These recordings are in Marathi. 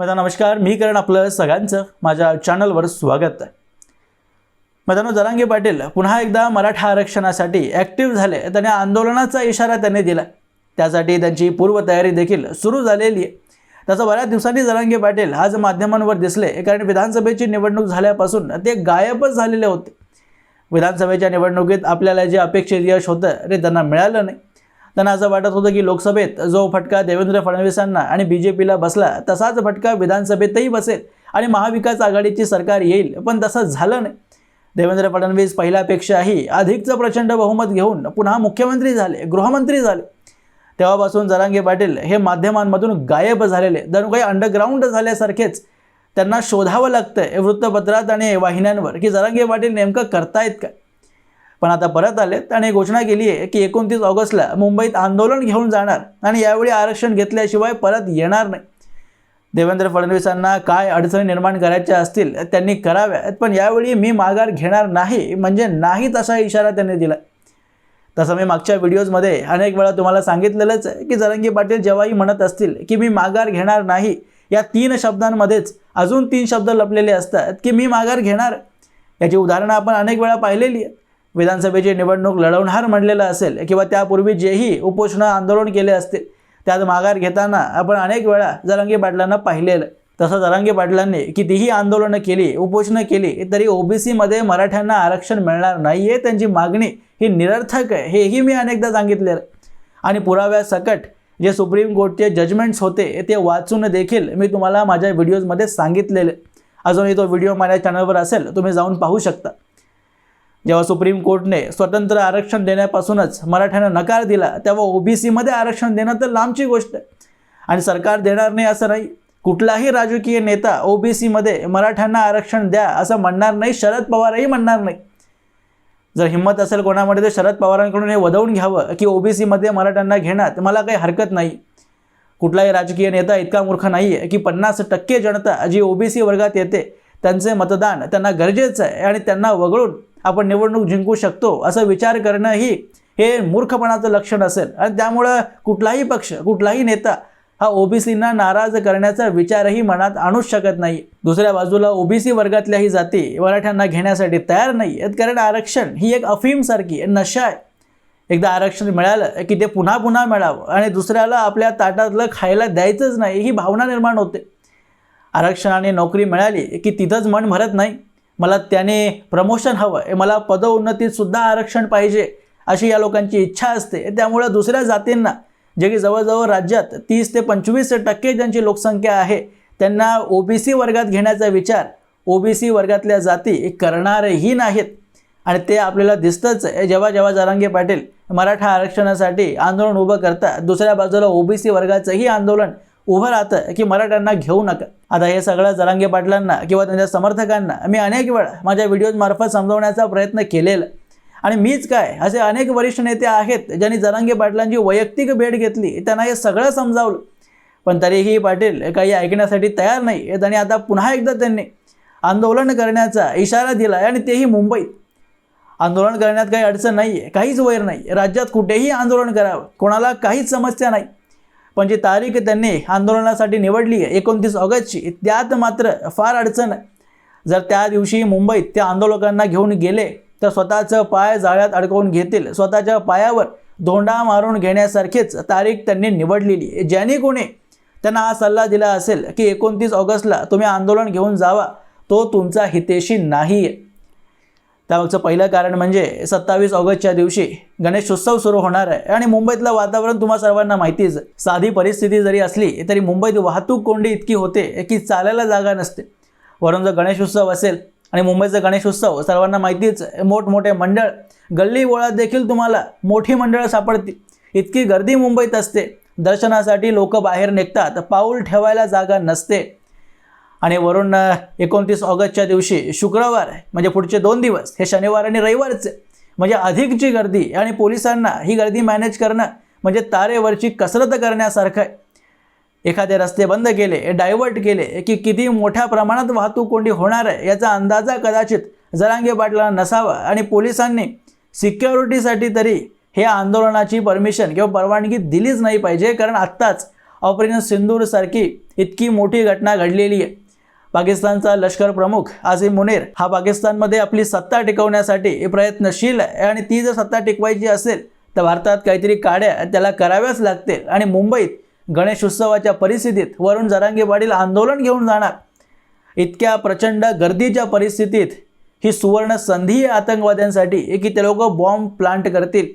मैदान नमस्कार मी करण आपलं सगळ्यांचं माझ्या चॅनलवर स्वागत आहे. मित्रांनो जरांगे पाटील पुन्हा एकदा मराठा आरक्षणासाठी ॲक्टिव्ह झाले. त्याने आंदोलनाचा इशारा त्यांनी दिला. त्यासाठी त्यांची पूर्वतयारी देखील सुरू झालेली आहे. त्याचा बऱ्याच दिवसांनी जरांगे पाटील आज माध्यमांवर दिसले कारण विधानसभेची निवडणूक झाल्यापासून ते गायबच झालेले होते. विधानसभेच्या निवडणुकीत आपल्याला जे अपेक्षित यश होतं ते त्यांना मिळालं नाही. त्यांना असं वाटत होतं की लोकसभेत जो फटका देवेंद्र फडणवीसांना आणि बी जे पीला बसला तसाच फटका विधानसभेतही बसेल आणि महाविकास आघाडीची सरकार येईल पण तसं झालं नाही. देवेंद्र फडणवीस पहिल्यापेक्षाही अधिकचं प्रचंड बहुमत घेऊन पुन्हा मुख्यमंत्री झाले गृहमंत्री झाले. तेव्हापासून जरांगे पाटील हे माध्यमांमधून गायब झालेले जणू काही अंडरग्राऊंड झाल्यासारखेच त्यांना शोधावं लागतं वृत्तपत्रात आणि वाहिन्यांवर की जरांगे पाटील नेमकं करतायत काय? पण आता परत आलेत आणि घोषणा केली आहे की एकोणतीस ऑगस्टला मुंबईत आंदोलन घेऊन जाणार आणि यावेळी आरक्षण घेतल्याशिवाय परत येणार नाही. देवेंद्र फडणवीसांना काय अडचणी निर्माण करायच्या असतील त्यांनी कराव्यात पण यावेळी मी माघार घेणार नाही म्हणजे नाही तसा इशारा त्यांनी दिला. तसं मी मागच्या व्हिडिओजमध्ये अनेक वेळा तुम्हाला सांगितलेलंच आहे की जरंगी पाटील जेव्हाही म्हणत असतील की मी माघार घेणार नाही या तीन शब्दांमध्येच अजून तीन शब्द लपलेले असतात की मी माघार घेणार. याची उदाहरणं आपण अनेक वेळा पाहिलेली आहेत. विधानसभेची निवडणूक लढवणार म्हणलेलं असेल किंवा त्यापूर्वी जेही उपोषणं आंदोलन केले असतील त्यात माघार घेताना आपण अनेक वेळा जरांगी पाटलांना पाहिलेलं. तसं जरांगे पाटलांनी कितीही आंदोलनं केली उपोषणं केली तरी ओबीसीमध्ये मराठ्यांना आरक्षण मिळणार नाही आहे त्यांची मागणी ही निरर्थक आहे हेही मी अनेकदा सांगितलेलं. आणि पुराव्यासकट जे सुप्रीम कोर्टचे जजमेंट्स होते ते वाचून देखील मी तुम्हाला माझ्या व्हिडिओजमध्ये सांगितलेले. अजूनही तो व्हिडिओ माझ्या चॅनलवर असेल तुम्ही जाऊन पाहू शकता. जेव्हा सुप्रीम कोर्टने स्वतंत्र आरक्षण देण्यापासूनच मराठ्यांना नकार दिला तेव्हा ओबीसीमध्ये आरक्षण देणं तर लांबची गोष्ट आहे. आणि सरकार देणार नाही असं नाही. कुठलाही राजकीय नेता ओबीसीमध्ये मराठ्यांना आरक्षण द्या असं म्हणणार नाही शरद पवारही म्हणणार नाही. जर हिंमत असेल कोणामध्ये तर शरद पवारांकडून हे वदवून घ्यावं की ओबीसीमध्ये मराठ्यांना घेण्यात मला काही हरकत नाही. कुठलाही राजकीय नेता इतका मूर्ख नाही आहे की पन्नास टक्के जनता जी ओबीसी वर्गात येते त्यांचे मतदान त्यांना गरजेचं आहे आणि त्यांना वगळून आपण निवडणूक जिंकू शकतो असं विचार करणंही हे मूर्खपणाचं लक्षण असेल. आणि त्यामुळं कुठलाही पक्ष कुठलाही नेता हा ओबीसींना नाराज करण्याचा विचारही मनात आणूच शकत नाही. दुसऱ्या बाजूला ओबीसी वर्गातल्याही जाती मराठ्यांना घेण्यासाठी तयार नाही आहेत कारण आरक्षण ही एक अफीमसारखी नशा आहे. एकदा आरक्षण मिळालं की ते पुन्हा पुन्हा मिळावं आणि दुसऱ्याला आपल्या ताटातलं खायला द्यायचंच नाही ही भावना निर्माण होते. आरक्षणाने नोकरी मिळाली की तिथंच मन भरत नाही. मला त्याने प्रमोशन हवं मला पदोन्नतीतसुद्धा आरक्षण पाहिजे अशी या लोकांची इच्छा असते. त्यामुळं दुसऱ्या जातींना जे की जवळजवळ राज्यात तीस ते पंचवीस टक्के ज्यांची लोकसंख्या आहे त्यांना ओबीसी वर्गात घेण्याचा विचार ओबीसी वर्गातल्या जाती करणारही नाहीत. आणि ते आपल्याला दिसतंच जेव्हा जेव्हा जरांगे पाटील मराठा आरक्षणासाठी आंदोलन उभं करतात दुसऱ्या बाजूला ओबीसी वर्गाचंही आंदोलन उभं राहतं की मराठ्यांना घेऊ नका. आता हे सगळं जरांगे पाटलांना किंवा त्यांच्या समर्थकांना मी अनेक वेळा माझ्या व्हिडिओजमार्फत समजवण्याचा प्रयत्न केलेला. आणि मीच काय असे अनेक वरिष्ठ नेते आहेत ज्यांनी जरांगे पाटलांची वैयक्तिक भेट घेतली त्यांना हे सगळं समजावलं. पण तरीही पाटील काही ऐकण्यासाठी तयार नाही त्यांनी आता पुन्हा एकदा त्यांनी आंदोलन करण्याचा इशारा दिला आहे आणि तेही मुंबईत. आंदोलन करण्यात काही अडचण नाही आहे काहीच वैर नाही राज्यात कुठेही आंदोलन करावं कोणाला काहीच समस्या नाही. पण जी तारीख त्यांनी आंदोलनासाठी निवडली आहे एकोणतीस ऑगस्टची त्यात मात्र फार अडचण जर त्या दिवशी मुंबईत त्या आंदोलकांना घेऊन गेले तर स्वतःचं पाय जाळ्यात अडकवून घेतील. स्वतःच्या पायावर धोंडा मारून घेण्यासारखीच तारीख त्यांनी निवडलेली आहे. ज्याने कोणी त्यांना हा सल्ला दिला असेल की एकोणतीस ऑगस्टला तुम्ही आंदोलन घेऊन जावा तो तुमचा हितेशी नाही आहे त्यामागचं पहिलं कारण म्हणजे सत्तावीस ऑगस्टच्या दिवशी गणेशोत्सव सुरू होणार आहे. आणि मुंबईतलं वातावरण तुम्हा सर्वांना माहितीच साधी परिस्थिती जरी असली तरी मुंबईत वाहतूक कोंडी इतकी होते की चालायला जागा नसते. वरून जर गणेशोत्सव असेल आणि मुंबईचा गणेशोत्सव सर्वांना माहितीच मोठमोठे मंडळ गल्ली वळात देखील तुम्हाला मोठी मंडळं सापडतील. इतकी गर्दी मुंबईत असते. दर्शनासाठी लोक बाहेर निघतात. पाऊल ठेवायला जागा नसते. आणि वरून एकोणतीस ऑगस्टच्या दिवशी शुक्रवार आहे म्हणजे पुढचे दोन दिवस हे शनिवार आणि रविवारचे म्हणजे अधिकची गर्दी आणि पोलिसांना ही गर्दी मॅनेज करणं म्हणजे तारेवरची कसरत करण्यासारखं आहे. एखादे रस्ते बंद केले डायव्हर्ट केले की किती मोठ्या प्रमाणात वाहतूक कोंडी होणार आहे याचा अंदाजा कदाचित जरांगे पाटला नसावा आणि पोलिसांनी सिक्युरिटीसाठी तरी हे आंदोलनाची परमिशन किंवा परवानगी दिलीच नाही पाहिजे कारण आत्ताच ऑपरेशन सिंदूरसारखी इतकी मोठी घटना घडलेली आहे. पाकिस्तानचा लष्कर प्रमुख आझिम मुनीर हा पाकिस्तानमध्ये आपली सत्ता टिकवण्यासाठी प्रयत्नशील आहे. आणि ती जर सत्ता टिकवायची असेल तर भारतात काहीतरी काड्या त्याला कराव्याच लागतील. आणि मुंबईत गणेश उत्सवाच्या परिस्थितीत वरुण जरांगे आंदोलन घेऊन जाणार. इतक्या प्रचंड गर्दीच्या परिस्थितीत ही सुवर्ण संधी आतंकवाद्यांसाठी की ते लोक बॉम्ब प्लांट करतील.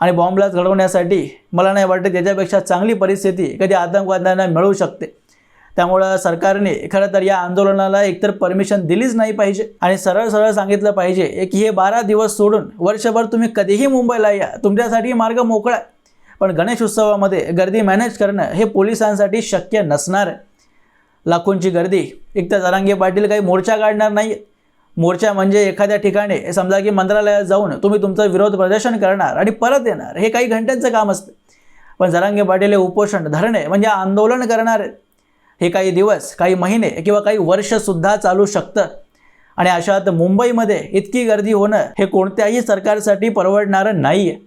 आणि बॉम्बलाच घडवण्यासाठी मला नाही वाटत त्याच्यापेक्षा चांगली परिस्थिती कधी आतंकवाद्यांना मिळू शकते. त्यामुळं सरकारने खरं तर या आंदोलनाला एकतर परमिशन दिलीच नाही पाहिजे आणि सरळ सरळ सांगितलं पाहिजे की हे बारा दिवस सोडून वर्षभर तुम्ही कधीही मुंबईला या तुमच्यासाठी मार्ग मोकळा पण गणेश उत्सवामध्ये गर्दी मॅनेज करणं हे पोलिसांसाठी शक्य नसणार आहे. लाखोंची गर्दी. एक तर जरांगे पाटील काही मोर्चा काढणार नाही मोर्चा म्हणजे एखाद्या ठिकाणी समजा की मंत्रालयात जाऊन तुम्ही तुमचं विरोध प्रदर्शन करणार आणि परत येणार हे काही घंट्यांचं काम असतं. पण जरांगे पाटील हे उपोषण धरणे म्हणजे आंदोलन करणार आहे हे काही दिवस काही महिने किंवा काही वर्षसुद्धा चालू शकतं. आणि अशात मुंबईमध्ये इतकी गर्दी होणं हे कोणत्याही सरकारसाठी परवडणारं नाही आहे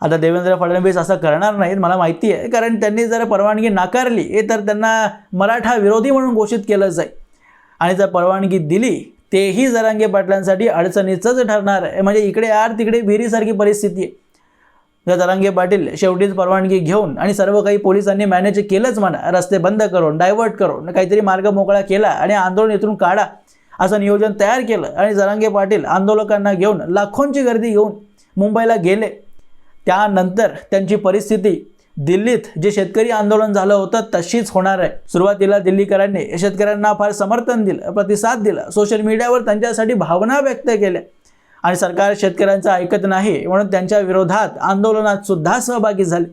आता देवेंद्र फडणवीस असं करणार नाहीत मला माहिती आहे. कारण त्यांनी जर परवानगी नाकारली तर त्यांना मराठा विरोधी म्हणून घोषित केलं जाईल. आणि जर परवानगी दिली तेही जरांगे पाटलांसाठी अडचणीचंच ठरणार आहे. म्हणजे इकडे आर तिकडे विहिरीसारखी परिस्थिती आहे. जरांगे पाटील शेवटीच परवानगी घेऊन आणि सर्व काही पोलिसांनी मॅनेज केलंच म्हणा. रस्ते बंद करून डायव्हर्ट करून काहीतरी मार्ग मोकळा केला आणि आंदोलन इथून काढा. असं नियोजन तयार केलं आणि जरांगे पाटील आंदोलकांना घेऊन लाखोंची गर्दी घेऊन मुंबईला गेले. त्यानंतर त्यांची परिस्थिती दिल्लीत जे शेतकरी आंदोलन झालं होतं तशीच होणार आहे. सुरुवातीला दिल्लीकरांनी शेतकऱ्यांना फार समर्थन दिलं प्रतिसाद दिला. सोशल मीडियावर त्यांच्यासाठी भावना व्यक्त केल्या. आणि सरकार शेतकऱ्यांचं ऐकत नाही म्हणून त्यांच्या विरोधात आंदोलनात सुद्धा सहभागी झाले.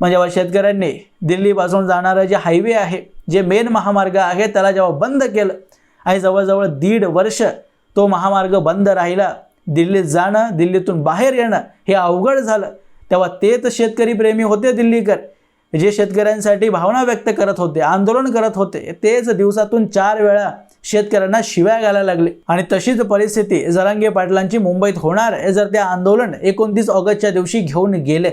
म्हणजे जेव्हा शेतकऱ्यांनी दिल्लीपासून जाणारं जे हायवे आहे जे मेन महामार्ग आहे त्याला जेव्हा बंद केलं आणि जवळजवळ दीड वर्ष तो महामार्ग बंद राहिला दिल्लीत जाणं दिल्लीतून बाहेर येणं हे अवघड झालं. तेव्हा तेच शेतकरी प्रेमी होते दिल्लीकर जे शेतकऱ्यांसाठी भावना व्यक्त करत होते आंदोलन करत होते. तेच दिवसातून चार वेळा शेतकऱ्यांना शिव्या घालायला लागले. आणि तशीच परिस्थिती जरांगे पाटलांची मुंबईत होणार आहे जर ते आंदोलन एकोणतीस ऑगस्टच्या दिवशी घेऊन गेले.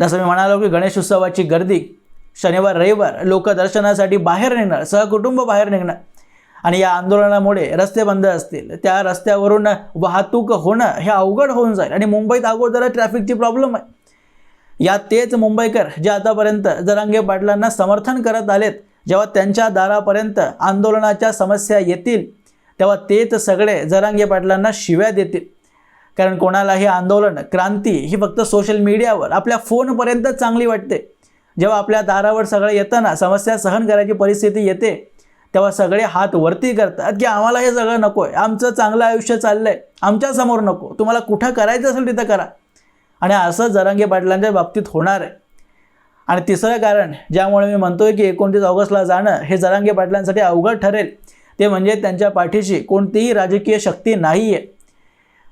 जसं मी म्हणालो की गणेश उत्सवाची गर्दी शनिवार रविवार लोक दर्शनासाठी बाहेर निघणार सहकुटुंब बाहेर निघणार. आणि या आंदोलनामुळे रस्ते बंद असतील. त्या रस्त्यावरून वाहतूक होणं हे अवघड होऊन जाईल आणि मुंबईत अगोदर ट्रॅफिकची प्रॉब्लेम आहे. या तेच मुंबईकर जे आतापर्यंत जरांगे पाटलांना समर्थन करत आलेत जेव्हा त्यांच्या दारापर्यंत आंदोलनाच्या समस्या येतील तेव्हा तेच सगळे जरांगे पाटलांना शिव्या देतील. कारण कोणालाही आंदोलन क्रांती ही फक्त सोशल मीडियावर आपल्या फोनपर्यंत चांगली वाटते. जेव्हा आपल्या दारावर सगळं येताना समस्या सहन करायची परिस्थिती येते तेव्हा सगळे हात वरती करतात की आम्हाला हे सगळं नको आहे आमचं चांगलं आयुष्य चाललं आहे आमच्यासमोर नको तुम्हाला कुठं करायचं असेल तिथं करा. आणि असं जरांगे पाटलांच्या बाबतीत होणार आहे. आणि तिसरं कारण ज्यामुळे मी म्हणतोय की एकोणतीस ऑगस्टला जाणं हे जरांगे पाटलांसाठी अवघड ठरेल. ते म्हणजे त्यांच्या पाठीशी कोणतीही राजकीय शक्ती नाही आहे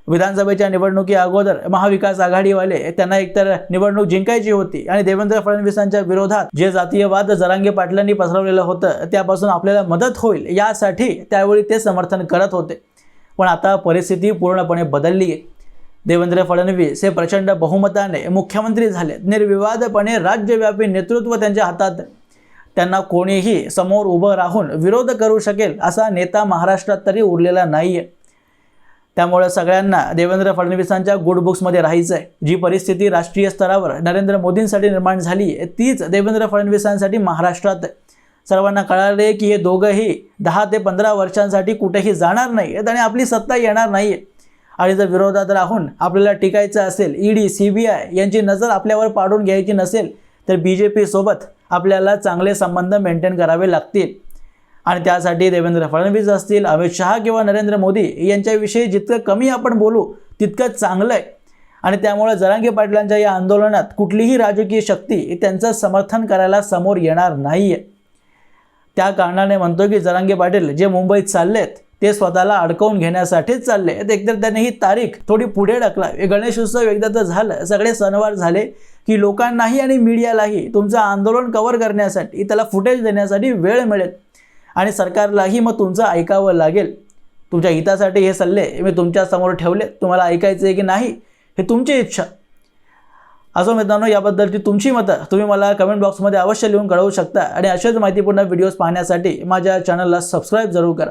विधानसभेच्या निवडणुकी अगोदर महाविकास आघाडीवाले त्यांना एकतर निवडणूक जिंकायची होती आणि देवेंद्र फडणवीसांच्या विरोधात जे जातीयवाद जरांगे पाटलांनी पसरवलेलं होतं त्यापासून आपल्याला मदत होईल यासाठी त्यावेळी ते समर्थन करत होते. पण आता परिस्थिती पूर्णपणे बदलली आहे देवेंद्र फडणवीस हे प्रचंड बहुमताने मुख्यमंत्री झाले. निर्विवादपणे राज्यव्यापी नेतृत्व त्यांच्या हातात. त्यांना कोणीही समोर उभं राहून विरोध करू शकेल असा नेता महाराष्ट्रात तरी उरलेला नाही आहे त्यामुळे सगळ्यांना देवेंद्र फडणवीसांच्या गुड बुक्समध्ये राहायचं आहे जी परिस्थिती राष्ट्रीय स्तरावर नरेंद्र मोदींसाठी निर्माण झाली आहे तीच देवेंद्र फडणवीसांसाठी महाराष्ट्रात. सर्वांना कळाले की हे दोघंही दहा ते पंधरा वर्षांसाठी कुठेही जाणार नाही आहेत आणि आपली सत्ता येणार नाही आहे आणि जर विरोधात राहून आपल्याला टिकायचं असेल ईडी सी बी आय यांची नजर आपल्यावर पाडून घ्यायची नसेल तर बी जे पीसोबत आपल्याला चांगले संबंध मेंटेन करावे लागतील. आणि त्यासाठी देवेंद्र फडणवीस असतील अमित शहा किंवा नरेंद्र मोदी यांच्याविषयी जितकं कमी आपण बोलू तितकं चांगलं आहे. आणि त्यामुळे जरांगे पाटलांच्या या आंदोलनात कुठलीही राजकीय शक्ती त्यांचं समर्थन करायला समोर येणार नाही आहे त्या कारणाने म्हणतो की जरांगे पाटील जे मुंबईत चाललेत ते स्वतःला अडकवून घेण्यासाठीच चालले. एकतर त्यांनी ही तारीख थोडी पुढे ढकला. गणेश उत्सव एकदा तर झालं. सगळे सणवार झाले की लोकांनाही आणि मीडियालाही तुमचं आंदोलन कव्हर करण्यासाठी त्याला फुटेज देण्यासाठी वेळ मिळेल. आणि सरकारलाही मग तुमचं ऐकावं लागेल. तुमच्या हितासाठी हे सल्ले मी तुमच्यासमोर ठेवले तुम्हाला ऐकायचे की नाही हे तुमची इच्छा. असो मित्रांनो याबद्दलची तुमची मतं तुम्ही मला कमेंट बॉक्समध्ये अवश्य लिहून कळवू शकता. आणि अशाच माहितीपूर्ण व्हिडिओज पाहण्यासाठी माझ्या चॅनलला सबस्क्राईब जरूर करा.